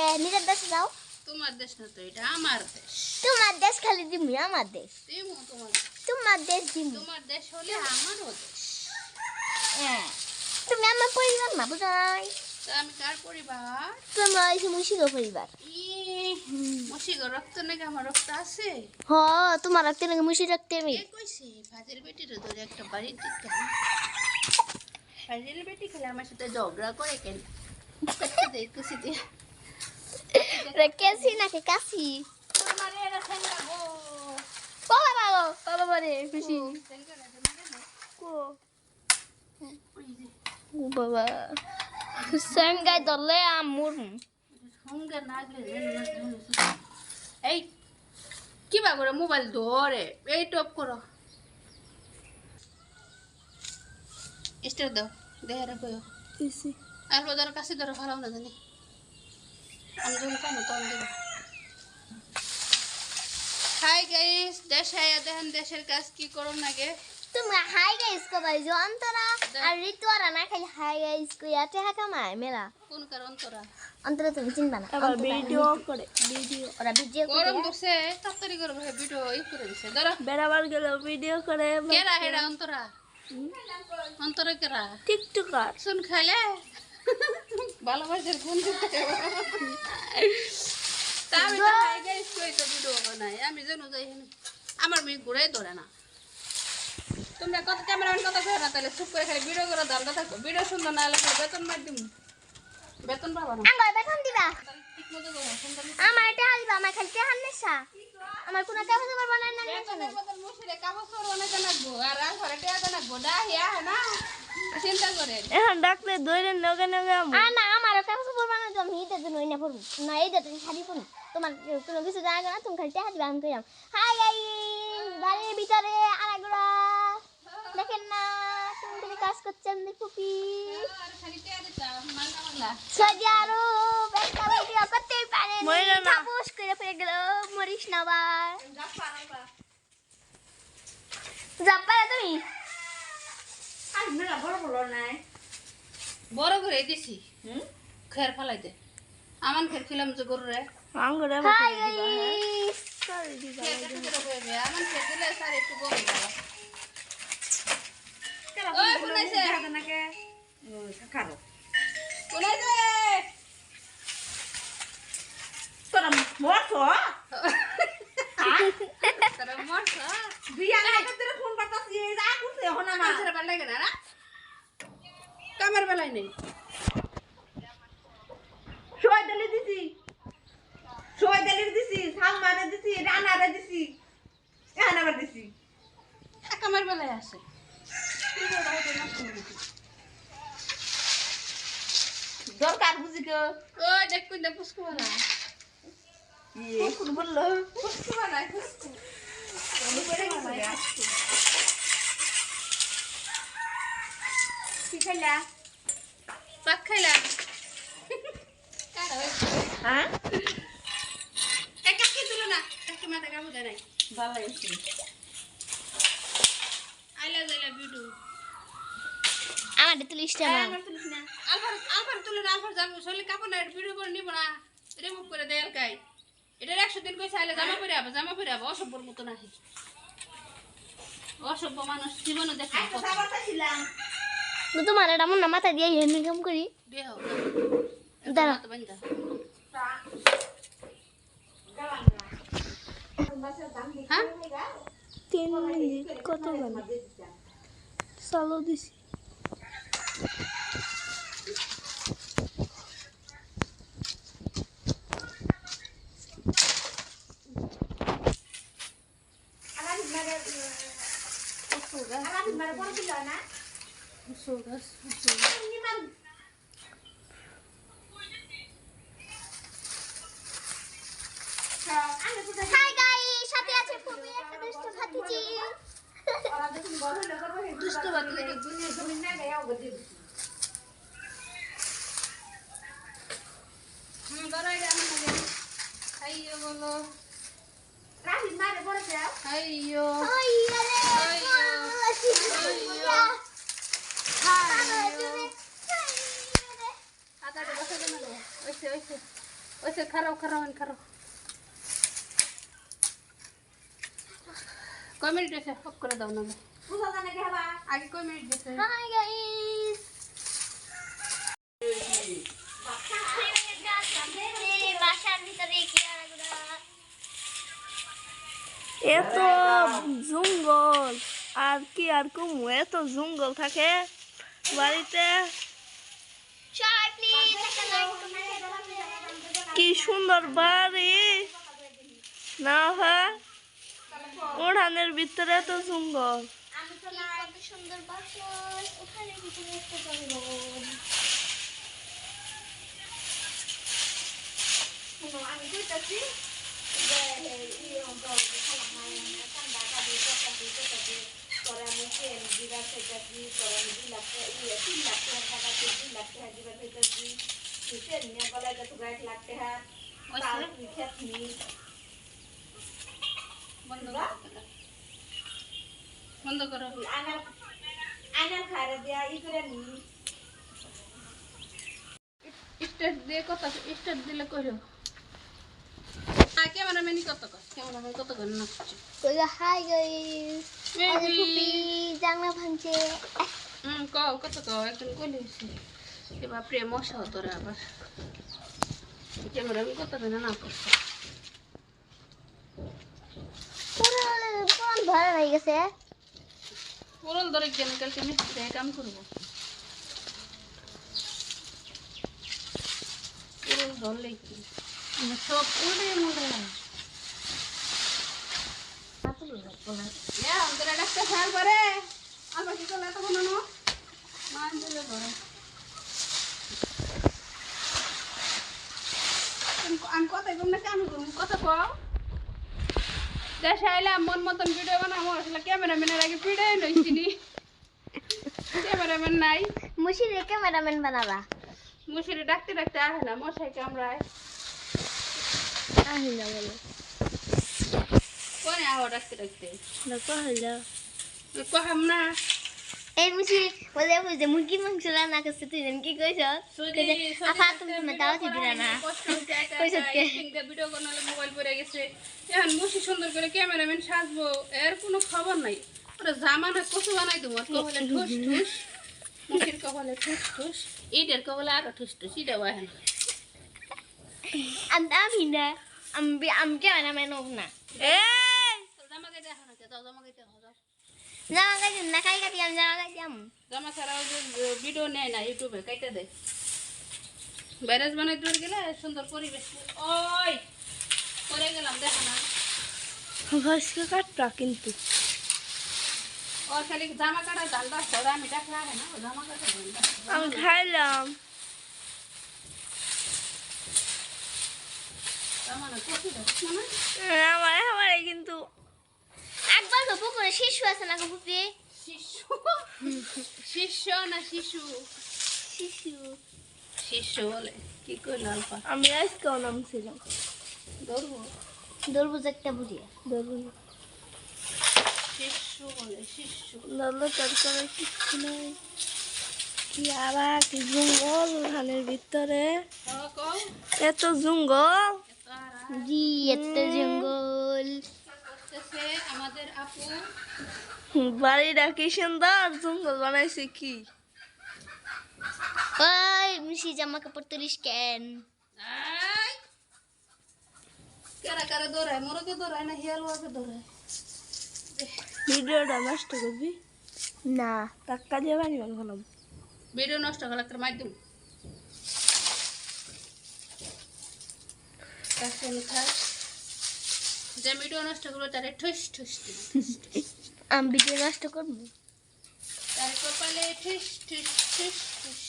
কে নিজের দেশে যাও। তোমার দেশ না তো এটা আমার দেশ। তোমার দেশ খালি দিমু আমার দেশ। দিমু তোমার তোমার দেশ দিমু। তোমার দেশ হলে আমারও দেশ। হ্যাঁ। তুমি আমার পরিবার মা বুঝাই। আমি কার পরিবার? তোমরা এসে মুশিগো পরিবার। মশিগো রক্ত নাকি আমার রক্ত আছে? হ তোমার রাখতে নাকি মুশি রাখতে আমি। কইছে? ফাজিল বেটির ধরে একটা বাড়ি দিতে ফাজিল বেটি খেলে আমার সাথে ঝগড়া করে কেন? দেই দিয়ে রেখেছি নাকি কাশি বাবা বাবা বাবা বারে খুশি ও বাবা আমুর এই কিবা করে মোবাইল ধরে এই টপ করো স্টার দাও দেহে রাখো আর ওদের কাছে ধরো ভালো না জানি আমি যখন কামো তখন দেবো হাই গাইস দেশে আয়া দেখেন দেশের কাজ কি করুন নাগে তুমি হাই গাইস কো ভাই যে অন্তরা আর ঋতু আর না খালি হাই গাইস কো ইয়াতে হাকা মাই মেলা। কোন কার অন্তরা? অন্তরা তুমি চিনবা না। আবার ভিডিও করে ভিডিও ওরা ভিডিও গরম ধরছে তাড়াতাড়ি গরম হয়ে ভিডিও ই করে দিছে ধরো। বেড়াবার গেলে ভিডিও করে কেরা হেরা অন্তরা? অন্তরা কেরা? টিকটকার। শুন খাইলে? ভালোবাসার গুণ দিতে আমি তো গাইস কই তো ভিডিও বানাই? আমি জানো যাই আমার মেয়ে ঘুরে ধরে না। তোমরা কত ক্যামেরাম্যান কথা কই না তাহলে চুপ করে খালি ভিডিও করে দামটা থাকব ভিডিও সুন্দর না হলে বেতন মার দিম। বেতন পাবা না। আমার বেতন দিবা? আমার আমার খালি আমার কোনো বানাই না লাগবো আর আর ঘরে এখন ডাকলে দৈরেন নগে নগে আমু। না আমার টাকা দিবার বানাই তো আমি ঈদের জন্য না পড়ব। না ঈদের তুমি শাড়ি পড়ব তোমার কোনো কিছু জানা না তুমি খালি টাকা দিবা আমি কইলাম হাই গাইস বাড়ির ভিতরে আলাগুড়া দেখেন না তুমি খালি কাজ করছেন দেখুপি সৌদি আরব একটা ভিডিও করতেই পারে না। করে ফেলে গেল মরিস না আবার। যাব্বা তুমি? বড় করে দিছি। খের ফালাই দে। আমান খের খিলাম যে গরু রে। আঙ্গুরে হাই হ্যাঁ? গাইস। সরি দিবা। আমান খের দিলে স্যার একটু গরু দেওয়া ওই তোরা মরছ কাছের বেলায় কেনা? না কামের বেলায় নেই। সবাই দিলি দিছি। সবাই দিলি দিছি। সালমারে দিছি রানারে দিছি। এহানাবার দিছি। কামের বেলায় আসে। দরকার বুঝি গো ওই দেখ কই দেখ পুষ্কু বানা কোন বলল। পুষ্কু বানায় পুষ্কু। খাইলা পাক হয়েছে হ্যাঁ? কাকি তুলো না কাকি মাথা কামু দেয় নাই। ভালো আমার তুলিস না। আলফার আলফার তুলে না। আলফার যাব শরীর কাপড় না ভিডিও করে নিব না। রিমুভ করে দেয় আর কাই। এটার একশো দিন কইছে আইলে জামা পরে আবে জামা পরে আবে। অসভ্যর মতো নাহি। অসভ্য মানুষ জীবনে দেখে তোমার এটা মন না মাথা দিয়ে হেমি কাম করি। দাঁড়া। হ্যাঁ? তিন মিনিট কত বলে চালু দিছি হাই গাইস সাথে আছে ফুপি একটা দুষ্ট ভাতিজি দুষ্ট বাতিলে কয় মিনিট হয়েছে অফ করে দাও না আগে কয় মিনিট হাই গাইস বাসার ভিতরে কি আনাগুড়া এত জঙ্গল। আর কি আর কমু? এত জঙ্গল থাকে বাড়িতে। কি সুন্দর বাড়ি। না হয় উড়ানের ভিতরে এত জঙ্গল। আমি কইতাছি বন্ধ করো করো আনার আনার খারে দিয়া ই করে নি স্টার্ট দিয়ে কত স্টার্ট দিলে হ্যাঁ ক্যামেরাম্যানই কত কর ক্যামেরাম্যান কত করে নাচছে? কইলো হাই গাইস আরে ফুপি জাংলা ভাঙছে। হুম কও কত কও একজন কইলে এবার প্রিয় মশা হতো আবার। ক্যামেরাম্যান কত করে না করছে? পুরো ভরা হয়ে গেছে। পুরল ধরে কালকে মিস্ত্রি কাম করব? ধরলে কি সব উড়ে মুড়ে করলে তখন মান দিলে আমি কথা কম না আমি করব কথা কও দেশে আইলাম মন মতন ভিডিও বানাবো আসলে ক্যামেরাম্যানের আগে ভিডিও লইছিনি ক্যামেরাম্যান নাই মুশিরে ক্যামেরাম্যান বানাবা মুশিরে ডাকতে ডাকতে আসে না মশাই কামড়ায় আহিলা বলে। কোনে আবার ডাকতে ডাকতে না কহিলা কহাম না। এই মুশি বলে বুঝে মুরগির মাংস রান্না করছে তুই জান কি কইছ? তুমি দিলা না? কে? ভিডিও মোবাইল পড়ে গেছে। এখন সুন্দর করে ক্যামেরাম্যান সাজবো এর কোনো খবর নাই। ওরা জামানা কচু বানাই ঠুস ঠুস। ঠুস ঠুস। কবলে আরও ঠুস ঠুস আমি আমি না। আমি আমি ক্যামেরাম্যান হোক না এই জামা গাইতে এখন আছে দাও জামা গাইতে এখন জামা গাইছি না খাই কাটি আমি জামা আমি যে ভিডিও নেয় না ইউটিউবে কাইতে দেয় ব্যারেজ বানাই দূর গেলে সুন্দর পরিবেশ। ওই! পরে গেলাম দেখো না। ভস্কে কাটটা কিন্তু। ওর খালি জামা কাটা আমি ডাক রাখে না জামা কাটা আমি খাইলাম জামা না কচু দেখো না আমার আমার কিন্তু একবার তো পুকুরে শিশু আছে না শিশু? শিষ্য না শিশু? শিশু। শিশু বলে। কি কইল আমি আজকেও নামছিলাম ধরবো? দরবুজ একটা শিশু বলে শিশু। কিছু নাই। কি আবার কি জঙ্গল ধানের ভিতরে? কও। এত জঙ্গল? জি এত জঙ্গল। আমাদের আপু। বাড়িটা কি সুন্দর? জঙ্গল বানাইছে কি? ওই মুশি জামা কাপড় তুলিস কেন? কারা কারা দৌড়ায় মোরকে দৌড়ায় না দৌড়ায় ভিডিওটা নষ্ট করবি? না। দিয়ে বানালাম ভিডিও নষ্ট করার একটা মাধ্যম কাশন খাস যে ভিডিও নষ্ট করব তারে ঠুস ঠুস দিবি, ঠুস ঠুস। আমি ভিডিও নষ্ট করব? তার কপালে ঠুস ঠুস ঠুস ঠুস।